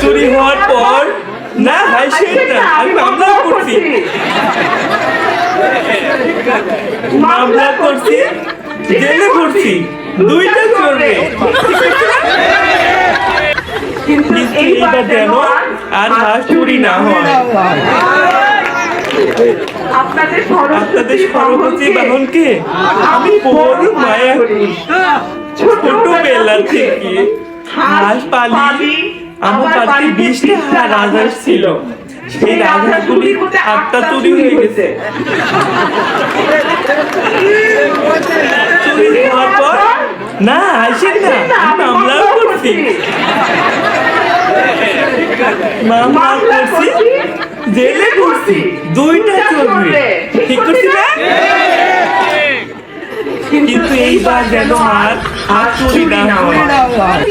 চুরি হওয়ার পর না আমি মামলা করছি। মামলা করছি জেলে করছি দুইটা চলবে। কিন্তু কিন্তু এইবার এইবার যেন আর হাঁস চুরি না হয়। আপনাদের সরস্বতী বাহনকে আমি বড় মায়া করি। ছোটবেলা থেকে হাঁস পালি আমার বাড়িতে বিশটা রাজহাঁস ছিল। সেই চুরি হয়ে গেছে। চুরি হওয়ার পর? না আসেন না। মামলাও করছি। মামলা করছি জেলে করছি দুইটা চলবে ঠিক করছি না কিন্তু এইবার যেন আর হাত চুরি না হয়।